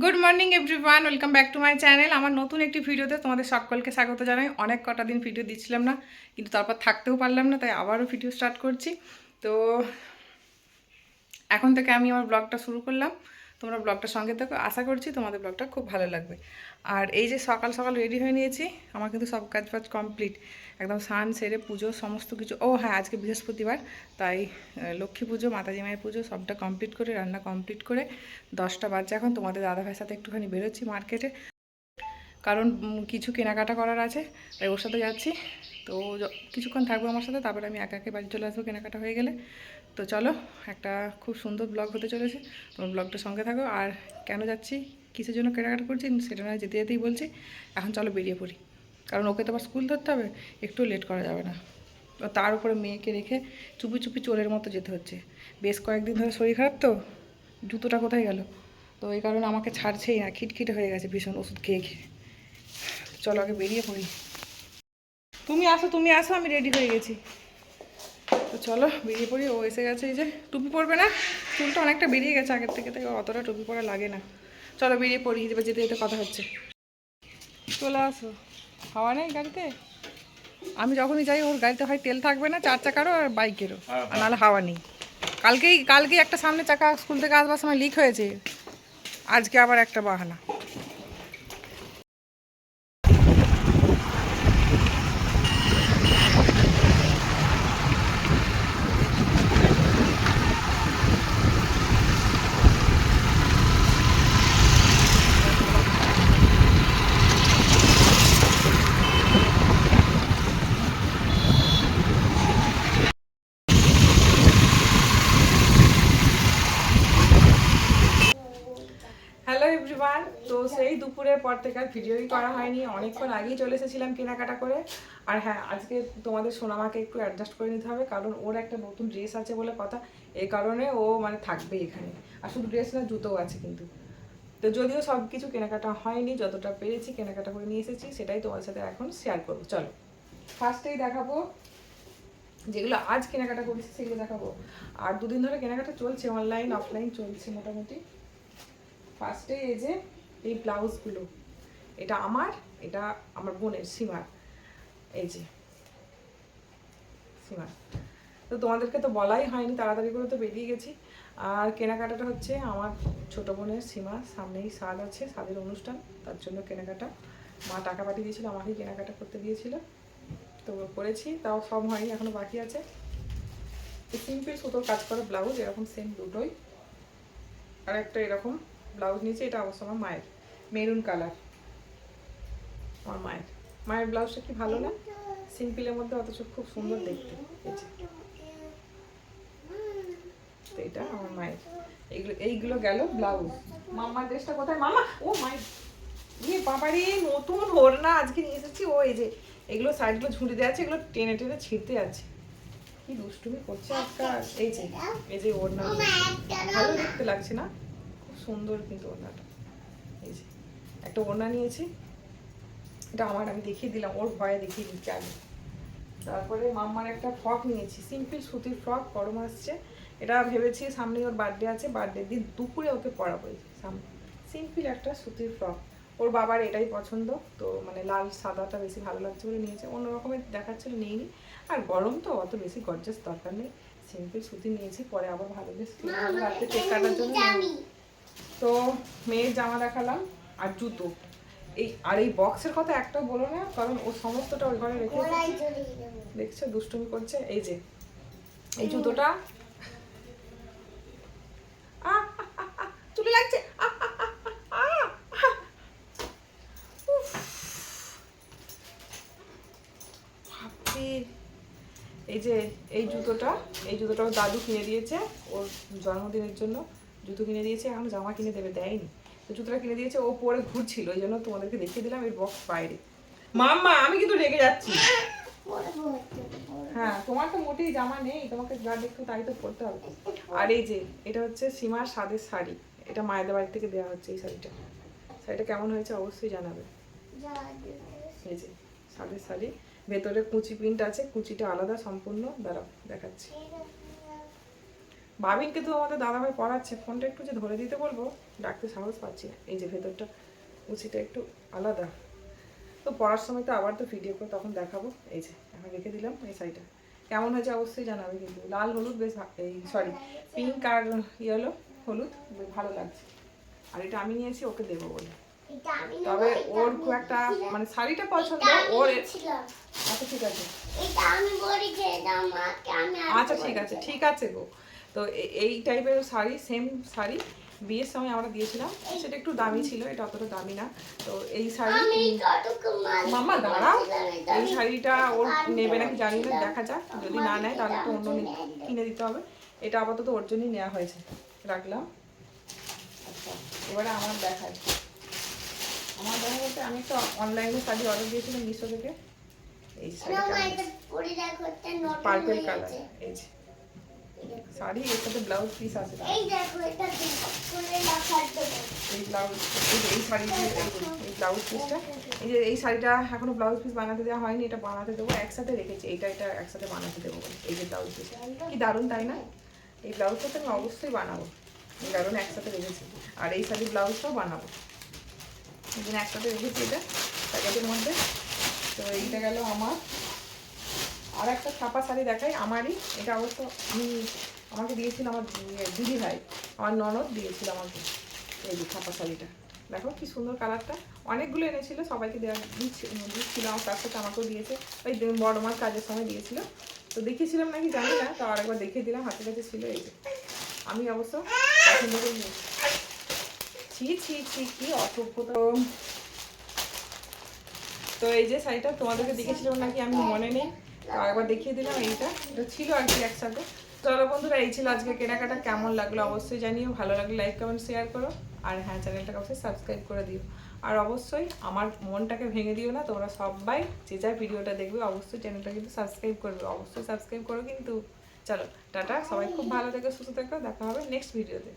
Good morning everyone welcome back to my channel আমার নতুন একটি ভিডিওতে তোমাদের সকলকে স্বাগত জানাই। অনেক কটা দিন ভিডিও দিচ্ছিলাম না, কিন্তু তারপর থাকতেও পারলাম না, তাই আবারও ভিডিও স্টার্ট করছি। তো এখন থেকে আমি আমার ব্লগটা শুরু করলাম। তোমরা ব্লগটা সঙ্গে থাকো। আশা করছি তোমাদের ব্লগটা খুব ভালো লাগবে। আর এই যে সকাল সকাল রেডি হয়ে নিয়েছি, আমার কিন্তু সব কাজ বাজ কমপ্লিট একদম স্নান, সেরে, পুজো, সমস্ত কিছু। ও হ্যাঁ আজকে বৃহস্পতিবার, তাই লক্ষ্মী পুজো, মাতাজি মায়ের পুজো, সবটা কমপ্লিট করে, রান্না কমপ্লিট করে দশটা বাজে এখন। তোমাদের দাদা দাদাভাইয়ের সাথে একটুখানি বেরোচ্ছি মার্কেটে কারণ কিছু কেনাকাটা করার আছে, তাই ওর সাথে যাচ্ছি। তো কিছুক্ষণ থাকব আমার সাথে, তারপরে আমি একা একে বাড়ি চলে আসব, কেনাকাটা হয়ে গেলে। তো চলো, একটা খুব সুন্দর ব্লগ হতে চলেছে। তোমার ব্লগটা সঙ্গে থাকো। আর কেন যাচ্ছি, কিসের জন্য কেনাকাটা করছি, সেটা নয়, যেতে যেতেই বলছি। এখন চলো বেরিয়ে পড়ি। কারণ ওকে তো আবার স্কুল ধরতে হবে, একটু লেট করা যাবে না। তার উপরে মেয়েকে রেখে চুপি চুপি চোরের মতো যেতে হচ্ছে। বেশ কয়েকদিন ধরে শরীর খারাপ তো, জুতোটা কোথায় গেল? তো এই কারণে আমাকে ছাড়ছেই না, খিটখিটে হয়ে গেছে, ভীষণ ওষুধ খেয়ে খেয়ে। চলো আগে বেরিয়ে পড়ি। তুমি আসো তুমি আসো আমি রেডি হয়ে গেছি। তো চলো বেরিয়ে পড়ি ও এসে গেছে এই যে টুপি পরবে না? চুলটা অনেকটা বেরিয়ে গেছে আগের থেকে তাই অতটা টুপি পরা লাগে না। চলো বেরিয়ে পড়ি এবার যেতে যেতে কথা হচ্ছে। চলে আসো। হাওয়া নেই গাড়িতে? আমি যখনই যাই ওর গাড়িতে হয় তেল থাকবে না চার চাকারও আর বাইকেরও আর নাহলে হাওয়া নেই। কালকেই কালকেই একটা সামনে চাকা স্কুল থেকে আসবার সময় লিক হয়েছে। আজকে আবার একটা বাহানা হ্যালো এভরিওয়ান তো সেই দুপুরের পর থেকে আর ভিডিওই করা হয়নি, অনেকক্ষণ আগেই চলে এসেছিলাম কেনাকাটা করে। আর হ্যাঁ আজকে তোমাদের সোনামাকে একটু অ্যাডজাস্ট করে নিতে হবে, কারণ ওর একটা নতুন ড্রেস আছে বলে কথা এই কারণে ও মানে থাকবে এখানে। আর শুধু ড্রেস না, জুতোও আছে কিন্তু। তো যদিও সব কিছু কেনাকাটা হয়নি, যতটা পেরেছি কেনাকাটা করে নিয়ে এসেছি, সেটাই তোমার সাথে এখন শেয়ার করব। চলো ফার্স্টেই দেখাবো যেগুলো আজ কেনাকাটা করেছি, সেগুলো দেখাবো। আর দুদিন ধরে কেনাকাটা চলছে অনলাইন অফলাইন চলছে মোটামুটি। ফার্স্টে এই যে এই ব্লাউজগুলো। এটা আমার এটা আমার বোনের, সীমার। এই যে, সীমার। তো তোমাদেরকে তো বলাই হয়নি তাড়াতাড়ি করে তো বেরিয়ে গেছি। আর কেনাকাটাটা হচ্ছে আমার ছোট বোনের সীমা, সামনেই স্বাদ আছে স্বাদের অনুষ্ঠান। তার জন্য কেনাকাটা। মা টাকা পাঠিয়ে দিয়েছিল, আমাকেই কেনাকাটা করতে দিয়েছিল। তো করেছি, তাও সব হয়নি, এখনও বাকি আছে। সিম্পল সুতোর কাজ করা ব্লাউজ, এরকম সেম দুটোই। আর একটা এরকম ব্লাউজ নিয়েছি, এটা অবশ্য আমার মায়ের, মেরুন কালার। আমার মায়ের। মায়ের ব্লাউজটা কি ভালো না? সিম্পলের মধ্যে অথচ খুব সুন্দর দেখতে, এই এটা আমার মায়ের। এইগুলো এইগুলো গেল ব্লাউজ। মাম্মার ড্রেসটা কোথায়? মামা ও মায়ের ইয়ে বাবারে নতুন ওড়না আজকে নিয়ে এসেছি। ও এই যে, এগুলো সাইডগুলো ঝুঁড়ি দেওয়া আছে, এগুলো টেনে টেনে ছিঁড়তে আছে কি দুষ্টুমি করছে আজকাল। এই যে এই যে ওড়না। ভালো দেখতে লাগছে না? সুন্দর কিন্তু ওড়নাটা। এই যে একটা ওড়না নিয়েছি। এটা আমার আমি দেখিয়ে দিলাম ওর ভয়ে দেখিয়ে দিচ্ছি আগে তারপরে মাম্মার একটা ফ্রক নিয়েছি সিম্পল সুতির ফ্রক গরম আসছে। এটা ভেবেছি সামনে ওর বার্থডে আছে বার্থডে দিন দুপুরে ওকে পরাবো এই সামনে। সিম্পল একটা সুতির ফ্রক। ওর বাবার এটাই পছন্দ তো মানে লাল সাদাটা বেশি ভালো লাগছে বলে নিয়েছে। অন্য রকমের দেখাচ্ছিল নিইনি। আর গরম তো অত বেশি গর্জাস দরকার নেই। সিম্পল সুতি নিয়েছি পরে আবার ভালো বেশ রাতে কেক কাটার জন্য। তো মেয়ের জামা দেখালাম আর জুতো। এই আর এই বক্সের কথা একটাও বলো না কারণ ও সমস্তটা ওই ঘরে রেখে। দেখছ দুষ্টুমি করছে? এই যে এই জুতোটা। চুলে লাগছে। এই যে এই জুতোটা এই জুতোটা ওর দাদু কিনে দিয়েছে ওর জন্মদিনের জন্য। জুতো কিনে দিয়েছে, এখন জামা কিনে দেবে, দেয়নি। তো জুতোটা কিনে দিয়েছে, ও পরে ঘুরছিল ওই জন্য তোমাদেরকে দেখিয়ে দিলাম এর বক্স বাইরে। মাম্মা, আমি কিন্তু রেগে যাচ্ছি। হ্যাঁ তোমার তো মোটেই জামা নেই, তোমাকে যা দেখতে তাই তো পড়তে হবে। আর এই যে, এটা হচ্ছে সীমার স্বাদের শাড়ি। এটা মায়েদের বাড়ি থেকে দেওয়া হচ্ছে এই শাড়িটা। শাড়িটা কেমন হয়েছে অবশ্যই জানাবে। এই যে, স্বাদের শাড়ি। ভেতরে কুচি প্রিন্ট আছে, কুচিটা আলাদা, সম্পূর্ণ। দাঁড়াও, দেখাচ্ছি। বাবিনকে তো আমাদের দাদাভাই পড়াচ্ছে ফোনটা একটু যে ধরে দিতে বলব ডাকতে সাহস পাচ্ছি না। এই যে ভেতরটা উচিটা একটু আলাদা। তো পড়ার সময় তো আবার তো ভিডিও করে তখন দেখাবো। এই যে এখন রেখে দিলাম এই শাড়িটা। কেমন হয়েছে অবশ্যই জানাবে কিন্তু। লাল হলুদ বেশ এই সরি পিঙ্ক আর ইয়েলো হলুদ ভালো লাগছে। আর এটা আমি নিয়েছি ওকে দেবো বলে। তবে ওর খুব একটা মানে শাড়িটা পছন্দ ওর আচ্ছা ঠিক আছে। আচ্ছা ঠিক আছে ঠিক আছে গো। তো এই টাইপের শাড়ি সেম শাড়ি বিয়ের সময় আমরা দিয়েছিলাম। সেটা একটু দামি ছিল এটা অতটা দামি না। তো এই শাড়ি মামা এটা এই শাড়িটা ওর নেবে নাকি জানি না দেখা যাক। যদি না নেয় তাহলে তো অন্য কিনে দিতে হবে। এটা আপাতত ওর জন্যই নেওয়া হয়েছে। রাখলাম। এবারে আমার দেখায় আমার দেখা বলতে আমি একটা অনলাইনে শাড়ি অর্ডার দিয়েছিলাম মিশো থেকে। এই নতুন পার্পল কালার এই যে। শাড়ি এর সাথে ব্লাউজ পিস আছে। এই দেখো এটা খুলে রাখার জন্য। এই ব্লাউজ এই শাড়ি এই ব্লাউজ পিসটা এই যে এই শাড়িটা এখনও ব্লাউজ পিস বানাতে দেওয়া হয়নি এটা বানাতে দেবো একসাথে রেখেছি এইটা এটা একসাথে বানাতে দেবো। এই যে ব্লাউজ পিস কি দারুণ তাই না? এই ব্লাউজটা তো আমি অবশ্যই বানাবো এই দারুণ একসাথে রেখেছি। আর এই শাড়ির ব্লাউজটাও বানাবো। এই জন্য একসাথে রেখেছি এটা প্যাকেটের মধ্যে। তো এইটা গেল আমার আর একটা ছাপা শাড়ি দেখাই, আমারই। এটা অবশ্য আমি আমাকে দিয়েছিল আমার ইয়ে দিদি ভাই। আমার ননদ দিয়েছিল আমাকে এই যে ছাপা শাড়িটা। দেখো কি সুন্দর কালারটা। অনেকগুলো এনেছিল, সবাইকে দেওয়া দিচ্ছি- দিচ্ছিল, আমার তার সাথে আমাকেও দিয়েছে। ওই বড় মার কাজের সময় দিয়েছিল। তো দেখিয়েছিলাম নাকি, জানি না, তো আরেকবার দেখিয়ে দিলাম, হাতে কাছে ছিল এই যে। আমি অবশ্য পছন্দ করে ছি ছি ছি, কি অসভ্যতা। তো এই যে শাড়িটা তোমাদেরকে দেখেছিলাম নাকি, আমি মনে নেই। তো একবার দেখিয়ে দিলাম এইটা। এটা ছিল আর কি একসাথে। চলো বন্ধুরা, এই ছিল আজকে কেনাকাটা। কেমন লাগল অবশ্যই জানিও। ভালো লাগলে লাইক কমেন্ট শেয়ার করো। আর হ্যাঁ চ্যানেলটাকে অবশ্যই সাবস্ক্রাইব করে দিও। আর অবশ্যই আমার মনটাকে ভেঙে দিও না, তোমরা সবাই যে যার ভিডিওটা দেখবে অবশ্যই চ্যানেলটা কিন্তু সাবস্ক্রাইব করবে। অবশ্যই সাবস্ক্রাইব করো কিন্তু। চলো, টাটা। সবাই খুব ভালো থেকো, সুস্থ থেকো। দেখা হবে নেক্সট ভিডিওতে